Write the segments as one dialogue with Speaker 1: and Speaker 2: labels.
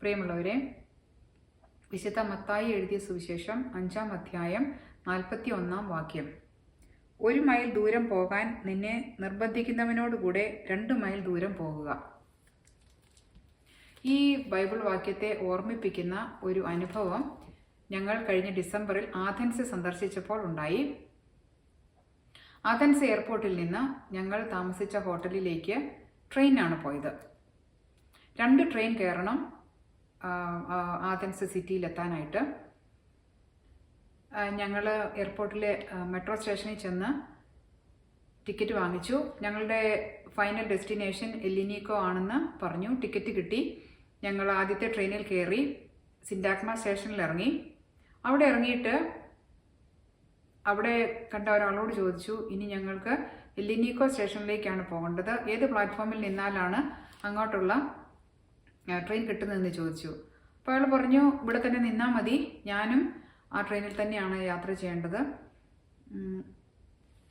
Speaker 1: പ്രിയമുള്ളവരെ വിശുദ്ധ മത്തായി എഴുതിയ സുവിശേഷം അഞ്ചാം അധ്യായം നാൽപ്പത്തി ഒന്നാം വാക്യം. ഒരു മൈൽ ദൂരം പോകാൻ നിന്നെ നിർബന്ധിക്കുന്നവനോടുകൂടെ രണ്ട് മൈൽ ദൂരം പോകുക. ഈ ബൈബിൾ വാക്യത്തെ ഓർമ്മിപ്പിക്കുന്ന ഒരു അനുഭവം ഞങ്ങൾ കഴിഞ്ഞ ഡിസംബറിൽ ആഥൻസ് സന്ദർശിച്ചപ്പോൾ ഉണ്ടായി. ആഥൻസ് എയർപോർട്ടിൽ നിന്ന് ഞങ്ങൾ താമസിച്ച ഹോട്ടലിലേക്ക് ട്രെയിനാണ് പോയത്. രണ്ട് ട്രെയിൻ കയറണം ആ, ആ, ആഥൻസ് സിറ്റിയിലെത്താനായിട്ട്. ഞങ്ങൾ എയർപോർട്ടിലെ മെട്രോ സ്റ്റേഷനിൽ ചെന്ന് ടിക്കറ്റ് വാങ്ങിച്ചു. ഞങ്ങളുടെ ഫൈനൽ ഡെസ്റ്റിനേഷൻ എല്ലിനിക്കോ ആണെന്ന് പറഞ്ഞു. ടിക്കറ്റ് കിട്ടി. ഞങ്ങൾ ആദ്യത്തെ ട്രെയിനിൽ കയറി സിൻഡാക്മ സ്റ്റേഷനിൽ ഇറങ്ങി അവിടെ ഇറങ്ങിയിട്ട് അവിടെ കണ്ട ഒരാളോട് ചോദിച്ചു ഇനി ഞങ്ങൾക്ക് എല്ലിനിക്കോ സ്റ്റേഷനിലേക്കാണ് പോകേണ്ടത്. ഏത് പ്ലാറ്റ്ഫോമിൽ നിന്നാലാണ് അങ്ങോട്ടുള്ള ട്രെയിൻ കിട്ടുന്നതെന്ന് ചോദിച്ചു. അപ്പോൾ അയാൾ പറഞ്ഞു ഇവിടെ തന്നെ നിന്നാൽ മതി. ഞാനും ആ ട്രെയിനിൽ തന്നെയാണ് യാത്ര ചെയ്യേണ്ടത്.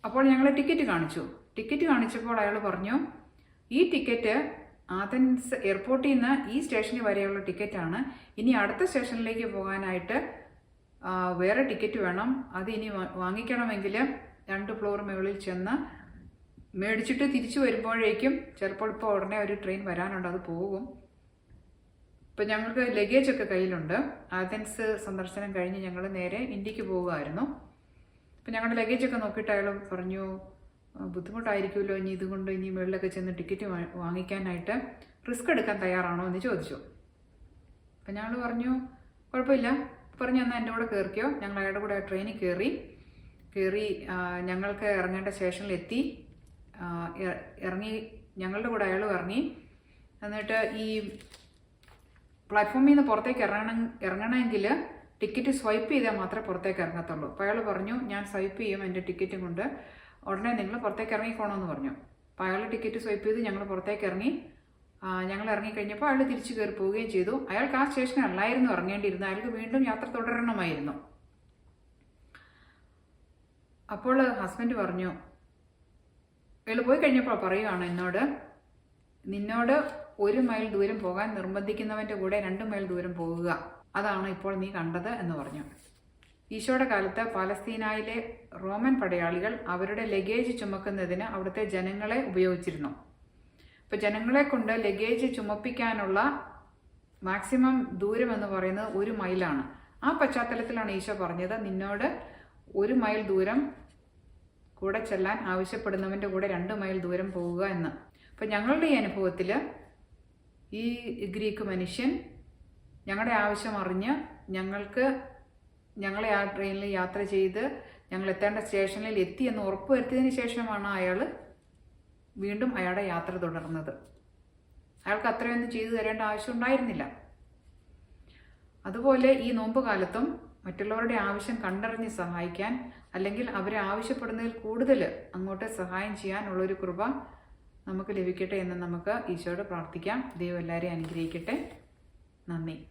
Speaker 1: അപ്പോൾ ഞങ്ങൾ ടിക്കറ്റ് കാണിച്ചു. ടിക്കറ്റ് കാണിച്ചപ്പോൾ അയാൾ പറഞ്ഞു ഈ ടിക്കറ്റ് ആഥൻസ് എയർപോർട്ടിൽ നിന്ന് ഈ സ്റ്റേഷനിൽ വരെയുള്ള ടിക്കറ്റാണ്. ഇനി അടുത്ത സ്റ്റേഷനിലേക്ക് പോകാനായിട്ട് വേറെ ടിക്കറ്റ് വേണം. അത് ഇനി വാങ്ങിക്കണമെങ്കിൽ രണ്ട് ഫ്ലോർ മുകളിൽ ചെന്ന് മേടിച്ചിട്ട് തിരിച്ചു വരുമ്പോഴേക്കും ചിലപ്പോൾ ഇപ്പോൾ ഉടനെ ഒരു ട്രെയിൻ വരാനുണ്ട്. അത് പോകും. ഇപ്പം ഞങ്ങൾക്ക് ലഗേജ് ഒക്കെ കയ്യിലുണ്ട്. ആഥൻസ് സന്ദർശനം കഴിഞ്ഞ് ഞങ്ങൾ നേരെ ഇന്ത്യയ്ക്ക് പോകുമായിരുന്നു അപ്പം ഞങ്ങളുടെ ലഗേജ് ഒക്കെ നോക്കിയിട്ട് അയാൾ പറഞ്ഞു ബുദ്ധിമുട്ടായിരിക്കുമല്ലോ ഇനി ഇതുകൊണ്ട് ഇനി മുകളിലൊക്കെ ചെന്ന് ടിക്കറ്റ് വാങ്ങിക്കാനായിട്ട് റിസ്ക് എടുക്കാൻ തയ്യാറാണോ എന്ന് ചോദിച്ചു. അപ്പം ഞങ്ങൾ പറഞ്ഞു കുഴപ്പമില്ല. പറഞ്ഞു എന്നാൽ എന്റെ കൂടെ കയറിക്കോ ഞങ്ങൾ അയാളുടെ കൂടെ ട്രെയിനിൽ കയറി കയറി ഞങ്ങൾക്ക് ഇറങ്ങേണ്ട സ്റ്റേഷനിൽ എത്തി. ഇറങ്ങി ഞങ്ങളുടെ കൂടെ അയാൾ ഇറങ്ങി. എന്നിട്ട് ഈ പ്ലാറ്റ്ഫോമിൽ നിന്ന് പുറത്തേക്ക് ഇറങ്ങണം ഇറങ്ങണമെങ്കിൽ ടിക്കറ്റ് സ്വൈപ്പ് ചെയ്താൽ മാത്രമേ പുറത്തേക്ക് ഇറങ്ങത്തുള്ളൂ. അപ്പോൾ അയാൾ പറഞ്ഞു ഞാൻ സ്വൈപ്പ് ചെയ്യും എന്റെ ടിക്കറ്റും കൊണ്ട്. ഉടനെ നിങ്ങൾ പുറത്തേക്ക് ഇറങ്ങിക്കോണമെന്ന് പറഞ്ഞു. അപ്പോൾ അയാൾ ടിക്കറ്റ് സ്വൈപ്പ് ചെയ്ത് ഞങ്ങൾ പുറത്തേക്ക് ഇറങ്ങി. ഞങ്ങൾ ഇറങ്ങിക്കഴിഞ്ഞപ്പോൾ അയാൾ തിരിച്ചു കയറി പോവുകയും ചെയ്തു. അയാൾക്ക് ആ സ്റ്റേഷനിൽ അല്ലായിരുന്നു ഇറങ്ങേണ്ടിയിരുന്നത്. അയാൾക്ക് വീണ്ടും യാത്ര തുടരണമായിരുന്നു. അപ്പോൾ ഹസ്ബൻഡ് പറഞ്ഞു അയാൾ പോയി കഴിഞ്ഞപ്പോൾ പറയുകയാണ് എന്നോട് നിന്നോട് ഒരു മൈൽ ദൂരം പോകാൻ നിർബന്ധിക്കുന്നവന്റെ കൂടെ രണ്ട് മൈൽ ദൂരം പോകുക. അതാണ് ഇപ്പോൾ നീ കണ്ടത് എന്ന് പറഞ്ഞു. ഈശോയുടെ കാലത്ത് പാലസ്തീനായിലെ റോമൻ പടയാളികൾ അവരുടെ ലഗേജ് ചുമക്കുന്നതിന് അവിടുത്തെ ജനങ്ങളെ ഉപയോഗിച്ചിരുന്നു. ഇപ്പൊ ജനങ്ങളെ കൊണ്ട് ലഗേജ് ചുമപ്പിക്കാനുള്ള മാക്സിമം ദൂരം എന്ന് പറയുന്നത് ഒരു മൈലാണ്. ആ പശ്ചാത്തലത്തിലാണ് ഈശോ പറഞ്ഞത് നിന്നോട് ഒരു മൈൽ ദൂരം കൂടെ ചെല്ലാൻ ആവശ്യപ്പെടുന്നവന്റെ കൂടെ രണ്ട് മൈൽ ദൂരം പോവുക എന്ന്. അപ്പം ഞങ്ങളുടെ ഈ അനുഭവത്തിൽ ഈ ഗ്രീക്ക് മനുഷ്യൻ ഞങ്ങളുടെ ആവശ്യം അറിഞ്ഞ് ഞങ്ങൾക്ക് ഞങ്ങളെ ആ ട്രെയിനിൽ യാത്ര ചെയ്ത് ഞങ്ങൾ എത്തേണ്ട സ്റ്റേഷനിൽ എത്തി എന്ന് ഉറപ്പുവരുത്തിയതിന് ശേഷമാണ് അയാൾ വീണ്ടും അയാളുടെ യാത്ര തുടർന്നത്. അയാൾക്ക് അത്രയൊന്നും ചെയ്തു തരേണ്ട ആവശ്യം ഉണ്ടായിരുന്നില്ല. അതുപോലെ ഈ നോമ്പ് കാലത്തും മറ്റുള്ളവരുടെ ആവശ്യം കണ്ടറിഞ്ഞ് സഹായിക്കാൻ അല്ലെങ്കിൽ അവരെ ആവശ്യപ്പെടുന്നതിൽ കൂടുതൽ അങ്ങോട്ട് സഹായം ചെയ്യാനുള്ളൊരു കൃപ നമുക്ക് ലഭിക്കട്ടെ എന്ന് നമുക്ക് ഈശോയോട് പ്രാർത്ഥിക്കാം. ദൈവം എല്ലാവരെയും അനുഗ്രഹിക്കട്ടെ. നന്ദി.